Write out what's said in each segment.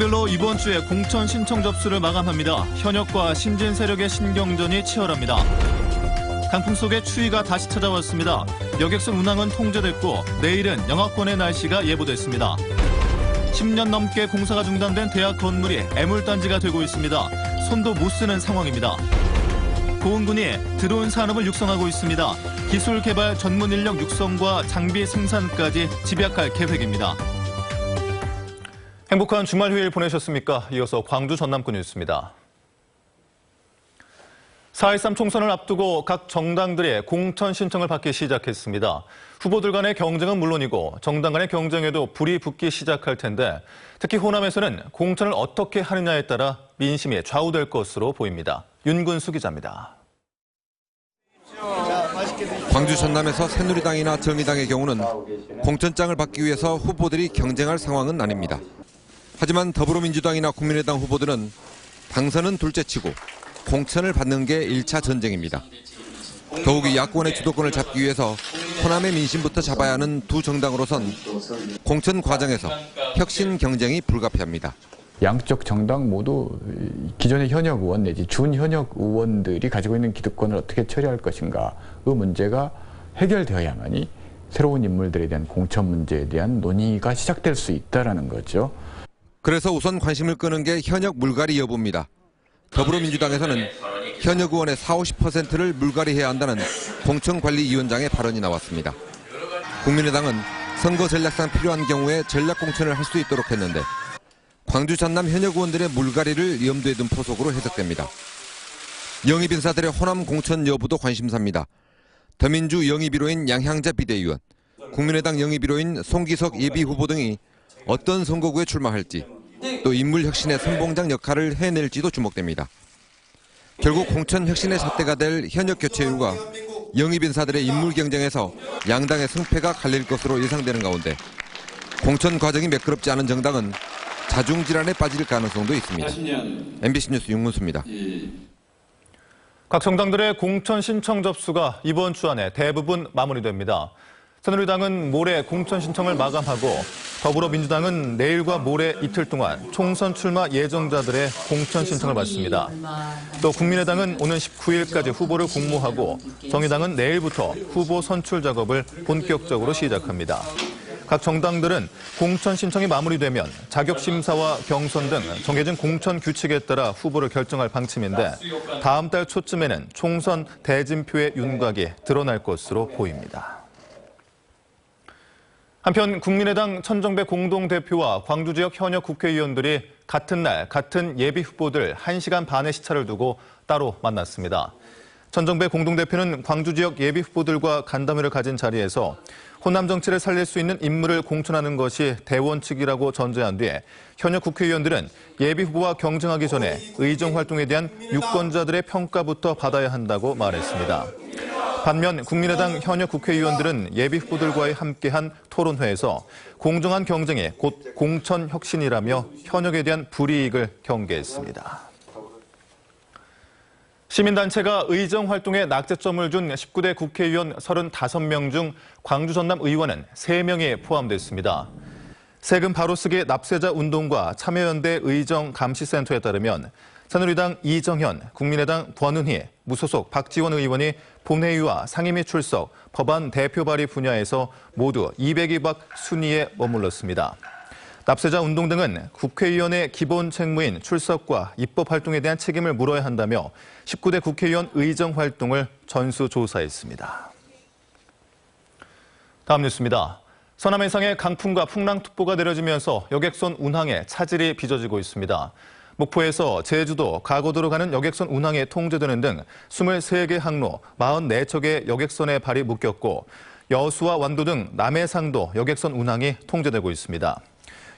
지역별로 이번 주에 공천 신청 접수를 마감합니다. 현역과 신진 세력의 신경전이 치열합니다. 강풍 속에 추위가 다시 찾아왔습니다. 여객선 운항은 통제됐고 내일은 영하권의 날씨가 예보됐습니다. 10년 넘게 공사가 중단된 대학 건물이 애물단지가 되고 있습니다. 손도 못 쓰는 상황입니다. 고흥군이 드론 산업을 육성하고 있습니다. 기술 개발 전문 인력 육성과 장비 생산까지 집약할 계획입니다. 행복한 주말 휴일 보내셨습니까? 이어서 광주 전남권 뉴스입니다. 4.13 총선을 앞두고 각 정당들의 공천 신청을 받기 시작했습니다. 후보들 간의 경쟁은 물론이고 정당 간의 경쟁에도 불이 붙기 시작할 텐데 특히 호남에서는 공천을 어떻게 하느냐에 따라 민심이 좌우될 것으로 보입니다. 윤근수 기자입니다. 광주 전남에서 새누리당이나 정의당의 경우는 공천장을 받기 위해서 후보들이 경쟁할 상황은 아닙니다. 하지만 더불어민주당이나 국민의당 후보들은 당선은 둘째치고 공천을 받는 게 1차 전쟁입니다. 더욱이 야권의 주도권을 잡기 위해서 호남의 민심부터 잡아야 하는 두 정당으로선 공천 과정에서 혁신 경쟁이 불가피합니다. 양쪽 정당 모두 기존의 현역 의원 내지 준현역 의원들이 가지고 있는 기득권을 어떻게 처리할 것인가 그 문제가 해결되어야만이 새로운 인물들에 대한 공천 문제에 대한 논의가 시작될 수 있다라는 거죠. 그래서 우선 관심을 끄는 게 현역 물갈이 여부입니다. 더불어민주당에서는 현역 의원의 4, 50%를 물갈이해야 한다는 공천관리위원장의 발언이 나왔습니다. 국민의당은 선거 전략상 필요한 경우에 전략 공천을 할 수 있도록 했는데 광주 전남 현역 의원들의 물갈이를 염두에 둔 포석으로 해석됩니다. 영입 인사들의 호남 공천 여부도 관심사입니다. 더민주 영입 1호인 양향자 비대위원, 국민의당 영입 1호인 송기석 예비 후보 등이 어떤 선거구에 출마할지 또 인물 혁신의 선봉장 역할을 해낼지도 주목됩니다. 결국 공천 혁신의 잣대가 될 현역 교체 이유가 영입 인사들의 인물 경쟁에서 양당의 승패가 갈릴 것으로 예상되는 가운데 공천 과정이 매끄럽지 않은 정당은 자중 질환에 빠질 가능성도 있습니다. MBC 뉴스 윤문수입니다. 각 정당들의 공천 신청 접수가 이번 주 안에 대부분 마무리됩니다. 새누리당은 모레 공천 신청을 마감하고 더불어민주당은 내일과 모레 이틀 동안 총선 출마 예정자들의 공천 신청을 받습니다. 또 국민의당은 오는 19일까지 후보를 공모하고 정의당은 내일부터 후보 선출 작업을 본격적으로 시작합니다. 각 정당들은 공천 신청이 마무리되면 자격심사와 경선 등 정해진 공천 규칙에 따라 후보를 결정할 방침인데 다음 달 초쯤에는 총선 대진표의 윤곽이 드러날 것으로 보입니다. 한편 국민의당 천정배 공동대표와 광주 지역 현역 국회의원들이 같은 날 같은 예비 후보들 1시간 반의 시차를 두고 따로 만났습니다. 천정배 공동대표는 광주 지역 예비 후보들과 간담회를 가진 자리에서 호남 정치를 살릴 수 있는 인물을 공천하는 것이 대원칙이라고 전제한 뒤에 현역 국회의원들은 예비 후보와 경쟁하기 전에 의정 활동에 대한 유권자들의 평가부터 받아야 한다고 말했습니다. 반면 국민의당 현역 국회의원들은 예비 후보들과의 함께한 토론회에서 공정한 경쟁이 곧 공천 혁신이라며 현역에 대한 불이익을 경계했습니다. 시민단체가 의정 활동에 낙제점을 준 19대 국회의원 35명 중 광주 전남 의원은 3명이 포함됐습니다. 세금 바로 쓰기 납세자 운동과 참여연대 의정 감시센터에 따르면 새누리당 이정현, 국민의당 권은희, 무소속 박지원 의원이 본회의와 상임위 출석, 법안 대표 발의 분야에서 모두 200위 밖 순위에 머물렀습니다. 납세자 운동 등은 국회의원의 기본 책무인 출석과 입법 활동에 대한 책임을 물어야 한다며 19대 국회의원 의정 활동을 전수조사했습니다. 다음 뉴스입니다. 서남 해상에 강풍과 풍랑특보가 내려지면서 여객선 운항에 차질이 빚어지고 있습니다. 목포에서 제주도, 가고도로 가는 여객선 운항에 통제되는 등 23개 항로 44척의 여객선에 발이 묶였고 여수와 완도 등 남해상도 여객선 운항이 통제되고 있습니다.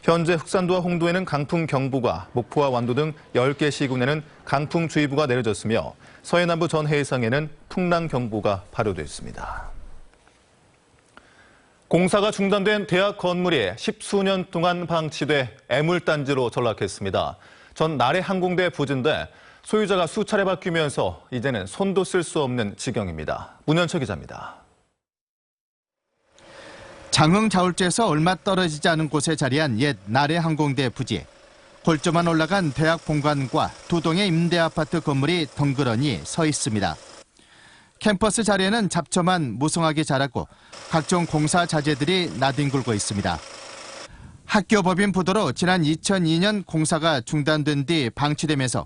현재 흑산도와 홍도에는 강풍 경보가, 목포와 완도 등 10개 시군에는 강풍주의보가 내려졌으며 서해남부 전 해상에는 풍랑 경보가 발효됐습니다. 공사가 중단된 대학 건물이 십수년 동안 방치돼 애물단지로 전락했습니다. 전 나래 항공대 부지인데 소유자가 수차례 바뀌면서 이제는 손도 쓸 수 없는 지경입니다. 문현철 기자입니다. 장흥 자울주에서 얼마 떨어지지 않은 곳에 자리한 옛 나래 항공대 부지. 골조만 올라간 대학 본관과 두 동의 임대 아파트 건물이 덩그러니 서 있습니다. 캠퍼스 자리에는 잡초만 무성하게 자라고 각종 공사 자재들이 나뒹굴고 있습니다. 학교 법인 부도로 지난 2002년 공사가 중단된 뒤 방치되면서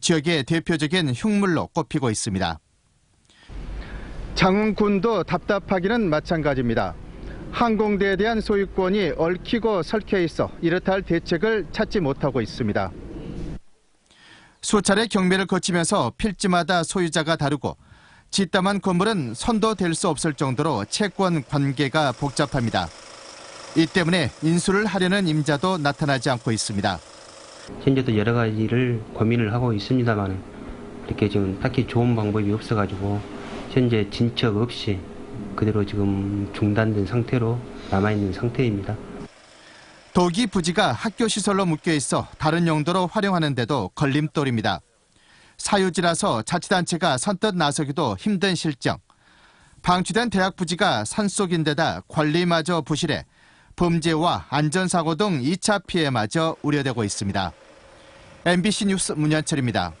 지역의 대표적인 흉물로 꼽히고 있습니다. 장훈군도 답답하기는 마찬가지입니다. 항공대에 대한 소유권이 얽히고 설켜 있어 이렇다 할 대책을 찾지 못하고 있습니다. 수차례 경매를 거치면서 필지마다 소유자가 다르고 짓담한 건물은 선도 될 수 없을 정도로 채권 관계가 복잡합니다. 이 때문에 인수를 하려는 임자도 나타나지 않고 있습니다. 현재도 여러 가지를 고민을 하고 있습니다만 이렇게 지금 딱히 좋은 방법이 없어가지고 현재 진척 없이 그대로 지금 중단된 상태로 남아있는 상태입니다. 도기 부지가 학교 시설로 묶여 있어 다른 용도로 활용하는 데도 걸림돌입니다. 사유지라서 자치단체가 선뜻 나서기도 힘든 실정. 방치된 대학 부지가 산속인데다 관리마저 부실해 범죄와 안전사고 등 2차 피해마저 우려되고 있습니다. MBC 뉴스 문현철입니다.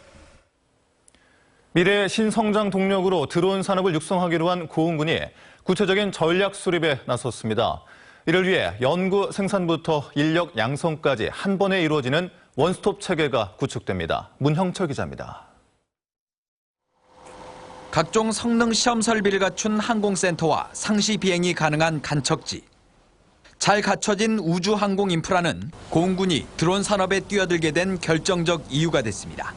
미래 신성장 동력으로 드론 산업을 육성하기로 한 고흥군이 구체적인 전략 수립에 나섰습니다. 이를 위해 연구 생산부터 인력 양성까지 한 번에 이루어지는 원스톱 체계가 구축됩니다. 문형철 기자입니다. 각종 성능 시험 설비를 갖춘 항공센터와 상시 비행이 가능한 간척지. 잘 갖춰진 우주 항공 인프라는 공군이 드론 산업에 뛰어들게 된 결정적 이유가 됐습니다.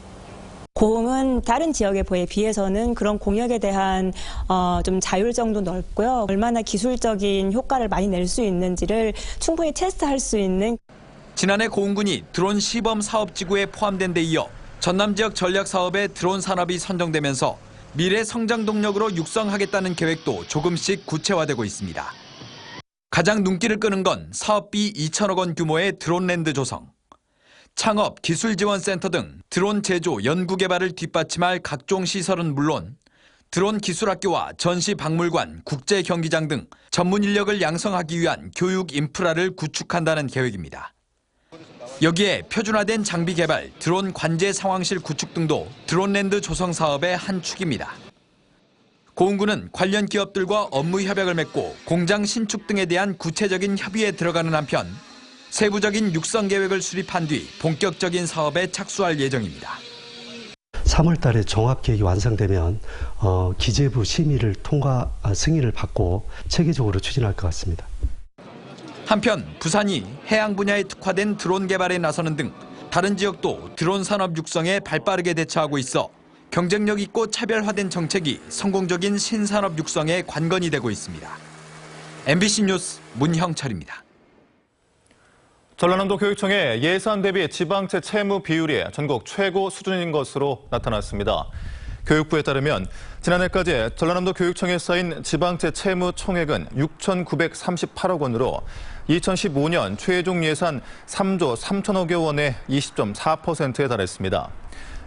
고흥은 다른 지역에 비해서는 그런 공역에 대한 어, 좀 자율성도 넓고요. 얼마나 기술적인 효과를 많이 낼 수 있는지를 충분히 테스트할 수 있는 지난해 고흥군이 드론 시범 사업 지구에 포함된 데 이어 전남 지역 전략 사업에 드론 산업이 선정되면서 미래 성장 동력으로 육성하겠다는 계획도 조금씩 구체화되고 있습니다. 가장 눈길을 끄는 건 사업비 2천억 원 규모의 드론랜드 조성. 창업, 기술지원센터 등 드론 제조, 연구 개발을 뒷받침할 각종 시설은 물론 드론 기술학교와 전시박물관, 국제 경기장 등 전문 인력을 양성하기 위한 교육 인프라를 구축한다는 계획입니다. 여기에 표준화된 장비 개발, 드론 관제 상황실 구축 등도 드론랜드 조성 사업의 한 축입니다. 고흥군은 관련 기업들과 업무 협약을 맺고 공장 신축 등에 대한 구체적인 협의에 들어가는 한편 세부적인 육성 계획을 수립한 뒤 본격적인 사업에 착수할 예정입니다. 3월 달에 종합 계획이 완성되면 어, 기재부 심의를 통과 아, 승인을 받고 체계적으로 추진할 것 같습니다. 한편 부산이 해양 분야에 특화된 드론 개발에 나서는 등 다른 지역도 드론 산업 육성에 발빠르게 대처하고 있어 경쟁력 있고 차별화된 정책이 성공적인 신산업 육성에 관건이 되고 있습니다. MBC 뉴스 문형철입니다. 전라남도 교육청의 예산 대비 지방채 채무 비율이 전국 최고 수준인 것으로 나타났습니다. 교육부에 따르면 지난해까지 전라남도 교육청에 쌓인 지방채 채무 총액은 6,938억 원으로 2015년 최종 예산 3조 3천억여 원의 20.4%에 달했습니다.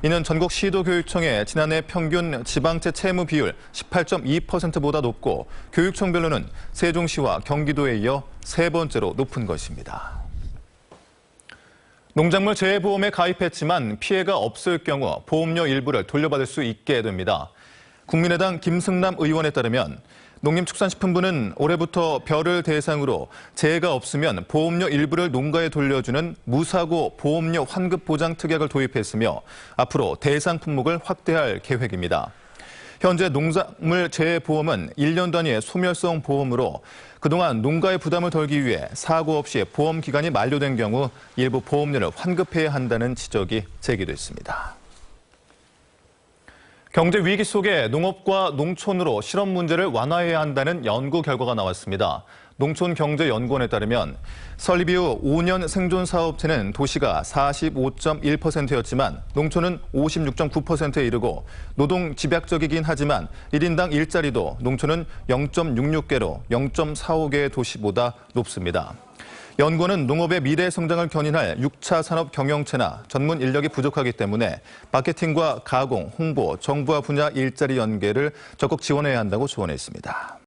이는 전국 시도교육청의 지난해 평균 지방채 채무 비율 18.2%보다 높고 교육청별로는 세종시와 경기도에 이어 세 번째로 높은 것입니다. 농작물 재해보험에 가입했지만 피해가 없을 경우 보험료 일부를 돌려받을 수 있게 됩니다. 국민의당 김승남 의원에 따르면 농림축산식품부는 올해부터 별을 대상으로 재해가 없으면 보험료 일부를 농가에 돌려주는 무사고 보험료 환급 보장 특약을 도입했으며 앞으로 대상 품목을 확대할 계획입니다. 현재 농작물 재해보험은 1년 단위의 소멸성 보험으로 그동안 농가의 부담을 덜기 위해 사고 없이 보험 기간이 만료된 경우 일부 보험료를 환급해야 한다는 지적이 제기됐습니다. 경제 위기 속에 농업과 농촌으로 실업 문제를 완화해야 한다는 연구 결과가 나왔습니다. 농촌경제연구원에 따르면 설립 이후 5년 생존 사업체는 도시가 45.1%였지만 농촌은 56.9%에 이르고 노동 집약적이긴 하지만 1인당 일자리도 농촌은 0.66개로 0.45개의 도시보다 높습니다. 연구원은 농업의 미래 성장을 견인할 6차 산업 경영체나 전문 인력이 부족하기 때문에 마케팅과 가공, 홍보, 정부와 분야 일자리 연계를 적극 지원해야 한다고 조언했습니다.